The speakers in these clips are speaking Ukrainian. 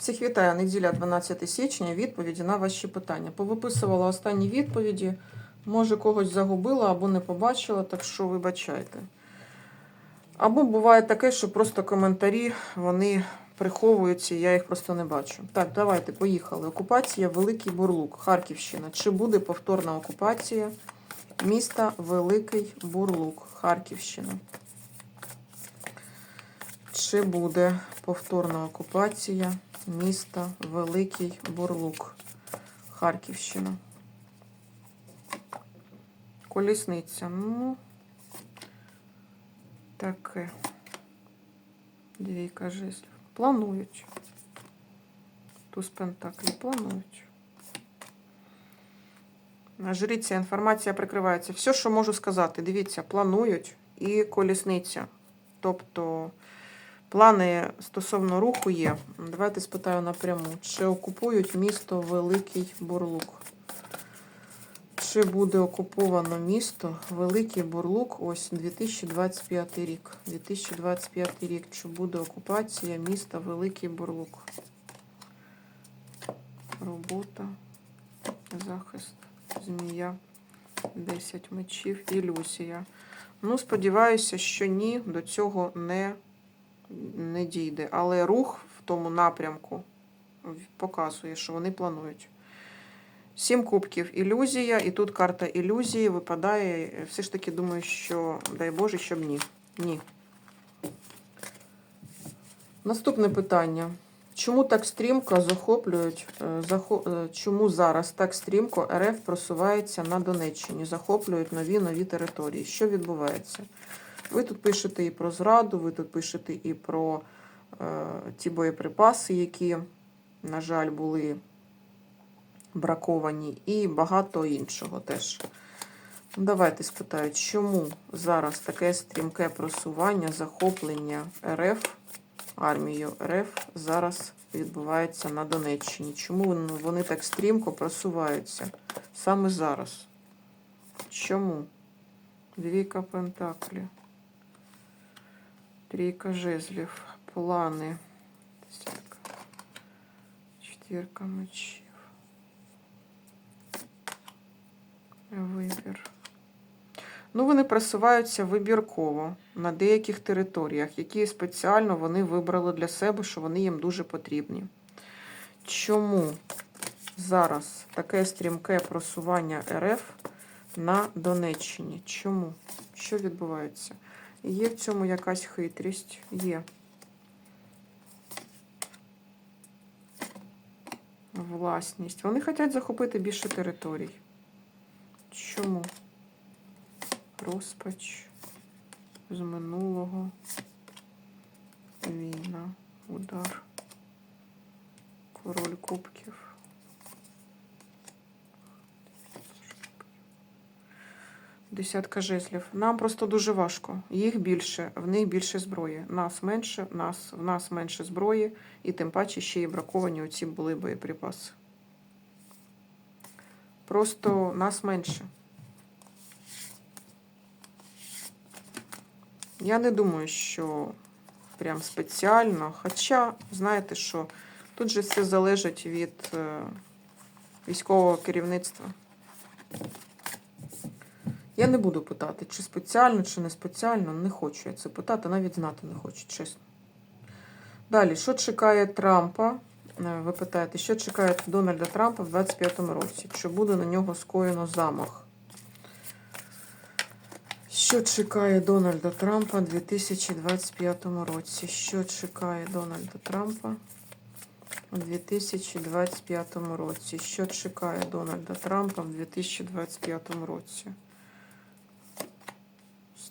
Всіх вітаю, неділя 12 січня. Відповіді на ваші питання. Повиписувала останні відповіді. Може, когось загубила або не побачила, так що вибачайте. Або буває таке, що просто коментарі вони приховуються, я їх просто не бачу. Так, давайте, поїхали. Окупація Великий Бурлук, Харківщина. Чи буде повторна окупація міста Великий Бурлук, Харківщина? Чи буде повторна окупація міста Великий Бурлук, Харківщина? Колісниця. Ну, таке. Двійка жезлів. Планують. Туз Пентаклі планують. Жриця, інформація прикривається. Все, що можу сказати, дивіться, планують і колісниця. Тобто плани стосовно руху є. Давайте спитаю напряму. Чи окупують місто Великий Бурлук? Чи буде окуповано місто Великий Бурлук? Ось 2025 рік. 2025 рік. Чи буде окупація міста Великий Бурлук? Робота, захист, змія, 10 мечів, ілюзія. Ну, сподіваюся, що ні, до цього не, не дійде. Але рух в тому напрямку показує, що вони планують. Сім кубків ілюзія, і тут карта ілюзії випадає. Все ж таки думаю, що дай Боже, щоб ні. Ні. Наступне питання. Чому так стрімко захоплюють, е, захо, е, чому зараз так стрімко РФ просувається на Донеччині, захоплюють нові нові території? Що відбувається? Ви тут пишете і про зраду, ви тут пишете і про е, ті боєприпаси, які, на жаль, були браковані, і багато іншого теж. Ну, Давайте спитаю, чому зараз таке стрімке просування, захоплення РФ, армією РФ зараз відбувається на Донеччині? Чому вони- так стрімко просуваються саме зараз? Чому? Двійка Пентаклі. Трійка жезлів. Плани. Десятка. Четвірка мечів. Вибір. Ну, вони просуваються вибірково на деяких територіях, які спеціально вони вибрали для себе, що вони їм дуже потрібні. Чому зараз таке стрімке просування РФ на Донеччині? Чому? Що відбувається? Є в цьому якась хитрість? Є. Власність. Вони хочуть захопити більше територій. Чому? Розпач з минулого. Війна, удар. Король кубків. Десятка жезлів. Нам просто дуже важко. Їх більше, в них більше зброї. Нас менше, нас, в нас менше зброї, і тим паче ще й браковані оці були боєприпаси. Просто нас менше. Я не думаю, що прям спеціально. Хоча, знаєте що, тут же все залежить від е, військового керівництва. Я не буду питати, чи спеціально, чи не спеціально. Не хочу я це питати, навіть знати не хочу, чесно. Далі, що чекає Трампа? Е, Ви питаєте, що чекає Дональда Трампа в 25-му році? Чи буде на нього скоєно замах? Що чекає Дональда Трампа у 2025 році? Що чекає Дональда Трампа у 2025 році? Що чекає Дональда Трампа в 2025 році?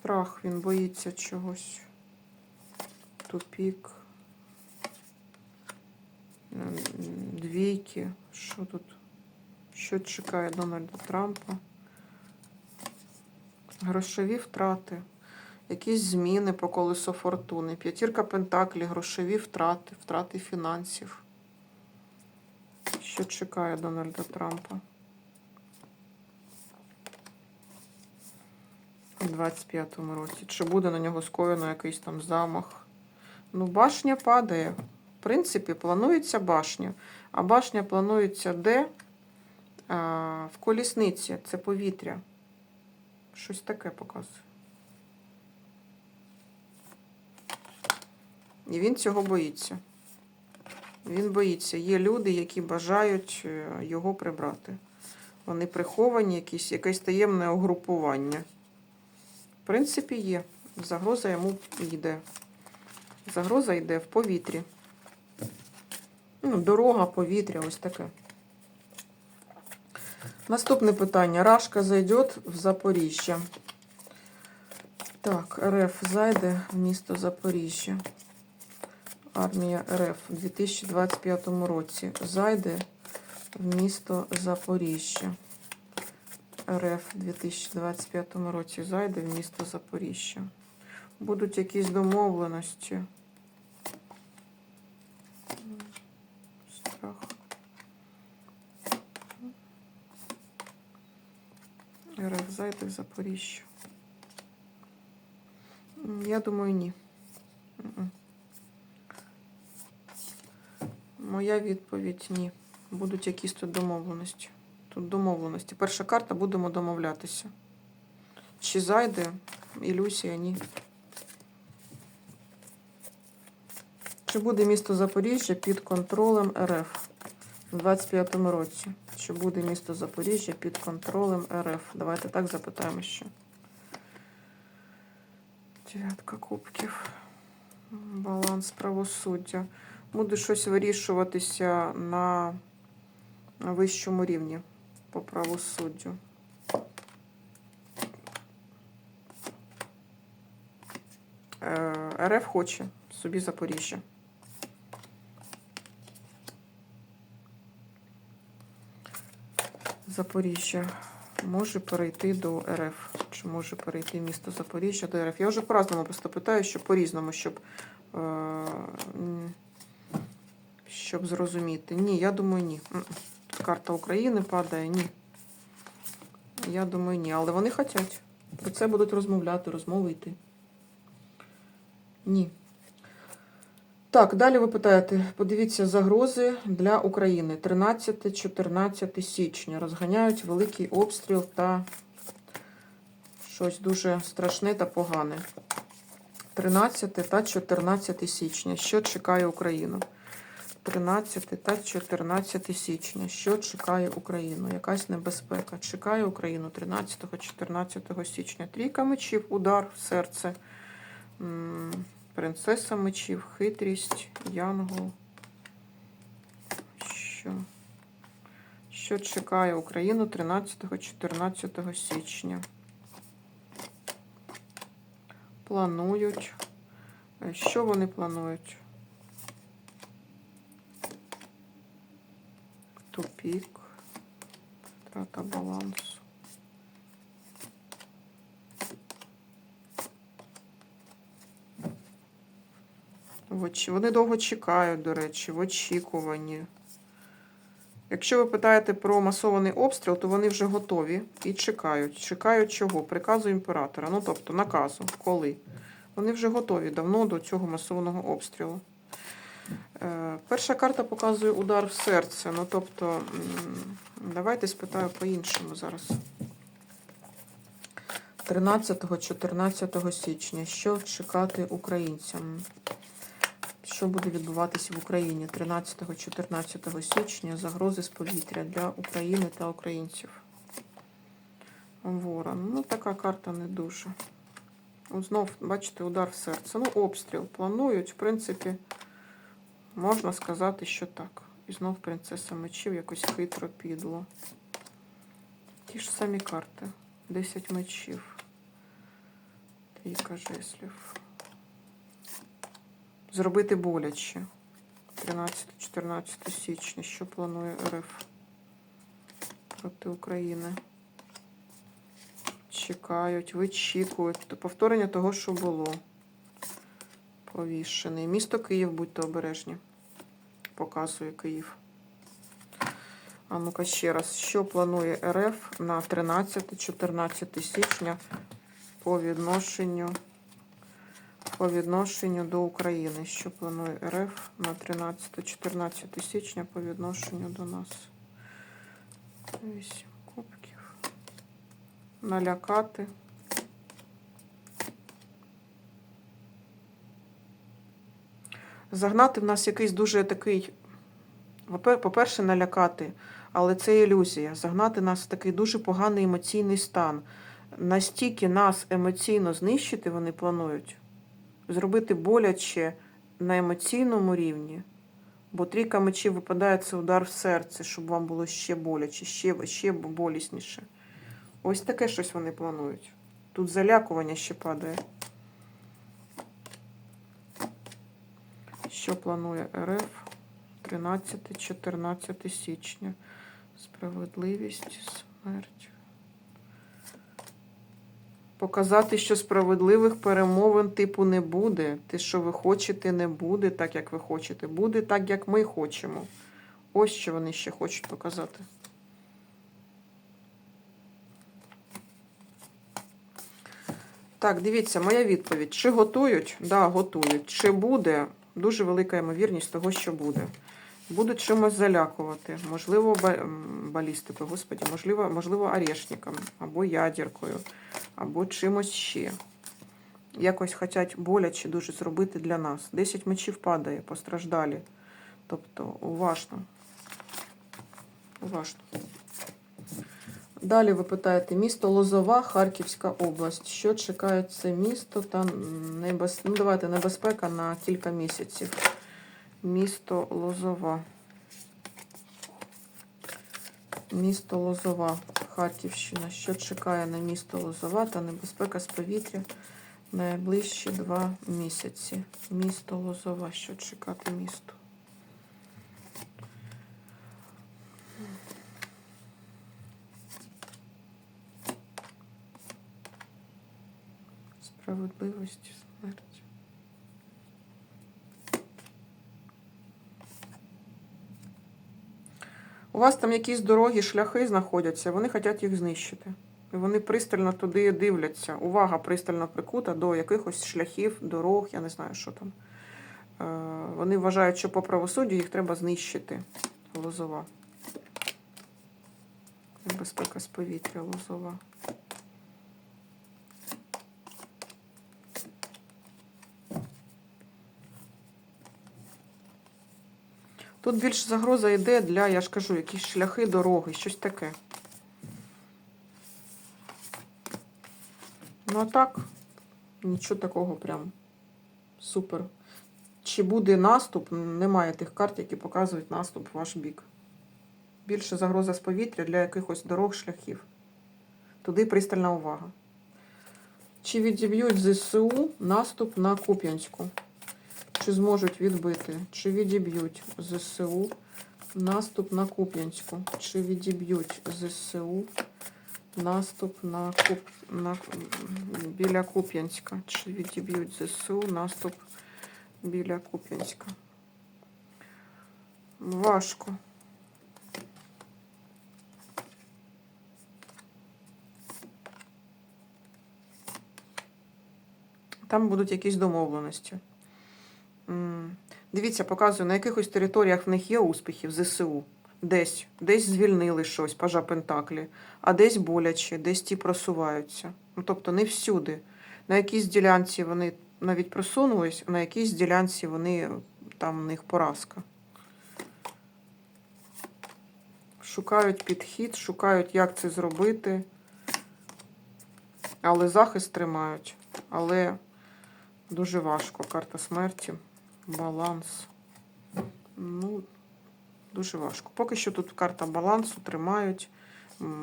Страх, він боїться чогось. Тупік. Двійки. Що тут? Що чекає Дональда Трампа? Грошові втрати, якісь зміни по колесу фортуни, п'ятірка пентаклі, грошові втрати, втрати фінансів. Що чекає Дональда Трампа? У 25-му році. Чи буде на нього скоєно якийсь там замах? Ну, башня падає. В принципі, планується башня. А башня планується де? А, в колісниці. Це повітря. Щось таке показує. І він цього боїться. Він боїться. Є люди, які бажають е, його прибрати. Вони приховані, якісь, якесь таємне угрупування. Принципі, є. Загроза йому йде. Загроза йде в повітрі. Ну, дорога, повітря, ось таке. Наступне питання. Рашка зайде в Запоріжжя. Так, РФ зайде в місто Запоріжжя. Армія РФ у 2025 році зайде в місто Запоріжжя. РФ у 2025 році зайде в місто Запоріжжя. Будуть якісь домовленості. Страх. РФ зайде в Запоріжжя. Я думаю, ні. Моя відповідь ні. Будуть якісь тут домовленості. Тут домовленості. Перша карта будемо домовлятися. Чи зайде? Ілюсія, ні. Чи буде місто Запоріжжя під контролем РФ у 25-му році? Чи буде місто Запоріжжя під контролем РФ? Давайте так запитаємо ще. Дев'ятка кубків. Баланс правосуддя. Буде щось вирішуватися на вищому рівні по правосуддю. Е, РФ хоче собі Запоріжжя. Запоріжжя може перейти до РФ. Чи може перейти місто Запоріжжя до РФ? Я вже по-разному просто питаю, що по-різному, щоб, е, щоб зрозуміти. Ні, я думаю, ні. Карта України падає, ні. Я думаю, ні. Але вони хочуть. Про це будуть розмовляти, розмови йти. Ні. Так, далі ви питаєте, подивіться загрози для України. 13-14 січня. Розганяють великий обстріл та щось дуже страшне та погане. 13 та 14 січня. Що чекає Україну? 13 та 14 січня. Що чекає Україну? Якась небезпека. Чекає Україну 13-14 січня. Трійка мечів, удар в серце. Принцеса мечів, хитрість, янгол. Що? Що чекає Україну 13-14 січня? Планують. Е, Що вони планують? Тупік. Втрата балансу. Вони довго чекають, до речі, в очікуванні. Якщо ви питаєте про масований обстріл, то вони вже готові і чекають. Чекають чого? Приказу імператора. Ну, тобто наказу. Коли? Вони вже готові давно до цього масованого обстрілу. Е, перша карта показує удар в серце. Ну, тобто, давайте спитаю по-іншому зараз. 13-14 січня. Що чекати українцям? Що буде відбуватися в Україні 13-14 січня? Загрози з повітря для України та українців. Ворон. Ну, така карта не дуже. Знов, бачите, удар в серце. Ну, обстріл планують. В принципі, можна сказати, що так. І знов принцеса мечів якось хитро підло. Ті ж самі карти. 10 мечів. Трійка жеслів. Зробити боляче. 13-14 січня. Що планує РФ проти України? Чекають, вичікують. Повторення того, що було. Повішений. Місто Київ, будьте обережні. Показує Київ. А ну-ка ще раз. Що планує РФ на 13-14 січня по відношенню по відношенню до України. Що планує РФ на 13-14 січня по відношенню до нас? Вісім кубків. Налякати. Загнати в нас якийсь дуже такий, по-перше, налякати, але це ілюзія. Загнати нас в такий дуже поганий емоційний стан. Настільки нас емоційно знищити вони планують, зробити боляче на емоційному рівні. Бо трійка мечів випадає це удар в серце, щоб вам було ще боляче, ще, ще болісніше. Ось таке щось вони планують. Тут залякування ще падає. Що планує РФ 13-14 січня? Справедливість, смерть. Показати, що справедливих перемовин типу не буде. Те, що ви хочете, не буде так, як ви хочете. Буде так, як ми хочемо. Ось що вони ще хочуть показати. Так, дивіться, моя відповідь. Чи готують? Да, готують. Чи буде? Дуже велика ймовірність того, що буде. Будуть чимось залякувати. Можливо, ба- балістикою, господі, можливо, можливо, орешником, або ядеркою, або чимось ще. Якось хочуть боляче дуже зробити для нас. 10 мечів падає, постраждалі. Тобто, уважно. Уважно. Далі ви питаєте місто Лозова, Харківська область. Що чекає це місто та небез... ну, давайте небезпека на кілька місяців. Місто Лозова. Місто Лозова, Харківщина. Що чекає на місто Лозова та небезпека з повітря найближчі два місяці. Місто Лозова. Що чекати місту? Справедливості, смерть. У вас там якісь дороги, шляхи знаходяться, вони хочуть їх знищити. І вони пристально туди дивляться. Увага пристально прикута до якихось шляхів, дорог, я не знаю, що там. Е, Вони вважають, що по правосуддю їх треба знищити. Лозова. Небезпека з повітря, лозова. Тут більше загроза йде для, я ж кажу, якісь шляхи, дороги, щось таке. Ну а так, нічого такого прям супер. Чи буде наступ? Немає тих карт, які показують наступ в ваш бік. Більше загроза з повітря для якихось дорог, шляхів. Туди пристальна увага. Чи відіб'ють ЗСУ наступ на Куп'янську? Чи зможуть відбити? Чи відіб'ють ЗСУ наступ на Куп'янську? Чи відіб'ють ЗСУ наступ на Куп... на... біля Куп'янська? Чи відіб'ють ЗСУ наступ біля Куп'янська? Важко. Там будуть якісь домовленості. Дивіться, показую, на якихось територіях в них є успіхи в ЗСУ. Десь, десь звільнили щось, пажа Пентаклі, а десь боляче, десь ті просуваються. Ну, тобто не всюди. На якійсь ділянці вони навіть просунулись, а на якійсь ділянці вони там в них поразка. Шукають підхід, шукають, як це зробити. Але захист тримають. Але дуже важко. Карта смерті. Баланс. Ну, дуже важко. Поки що тут карта балансу тримають.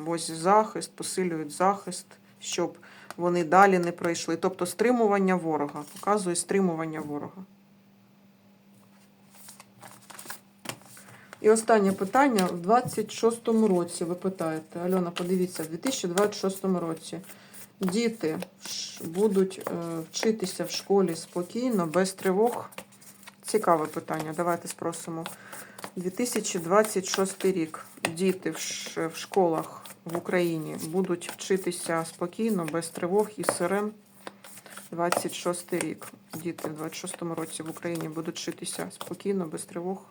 Ось захист, посилюють захист, щоб вони далі не пройшли. Тобто стримування ворога. Показує стримування ворога. І останнє питання. В 26-му році ви питаєте, Альона, подивіться, в 2026 році діти будуть е, вчитися в школі спокійно, без тривог. Цікаве питання. Давайте спросимо. 2026 рік. Діти в школах в Україні будуть вчитися спокійно, без тривог і сирен. 26 рік. Діти в 26-му році в Україні будуть вчитися спокійно, без тривог.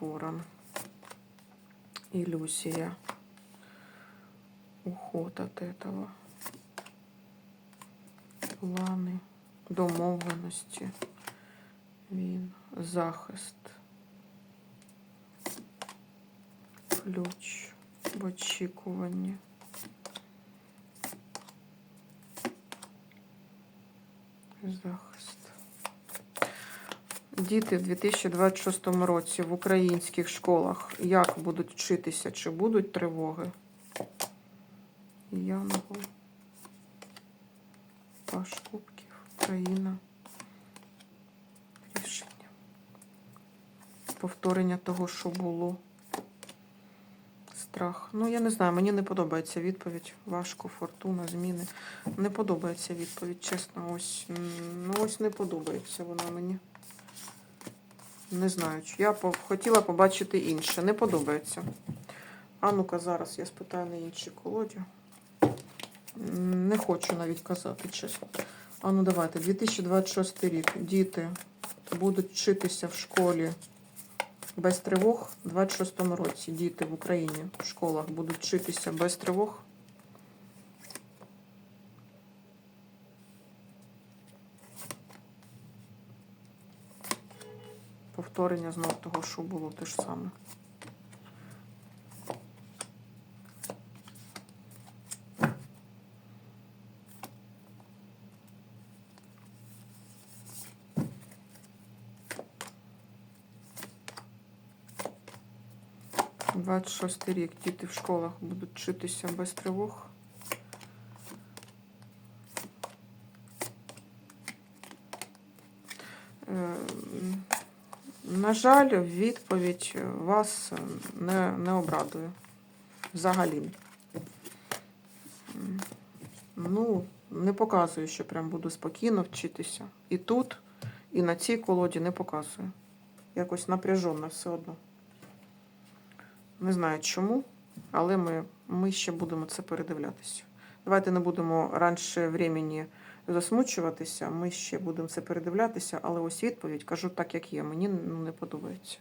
Ворон. Иллюзия. Уход от этого. Плани, домовленості. Він. Захист. Ключ в очікуванні. Захист. Діти в 2026 році в українських школах як будуть вчитися? Чи будуть тривоги? Янгол. Паш Кубків. Країна. Повторення того, що було. Страх. Ну, я не знаю, мені не подобається відповідь. Важко, фортуна, зміни. Не подобається відповідь, чесно. Ось, ну, ось не подобається вона мені. Не знаю, я хотіла побачити інше. Не подобається. А ну-ка, зараз я спитаю на іншій колоді. Не хочу навіть казати, чесно. А ну давайте, 2026 рік. Діти будуть вчитися в школі без тривог. У 26 році діти в Україні в школах будуть вчитися без тривог. Повторення знов того, що було те ж саме. Двадцять шостий рік діти в школах будуть вчитися без тривог. Е, На жаль, відповідь вас не, не обрадує. Взагалі. Ну, не показує, що прям буду спокійно вчитися. І тут, і на цій колоді не показує. Якось напряжено все одно. Не знаю чому, але ми, ми ще будемо це передивлятися. Давайте не будемо раніше времени засмучуватися. Ми ще будемо це передивлятися, але ось відповідь кажу так, як є. Мені ну, не подобається.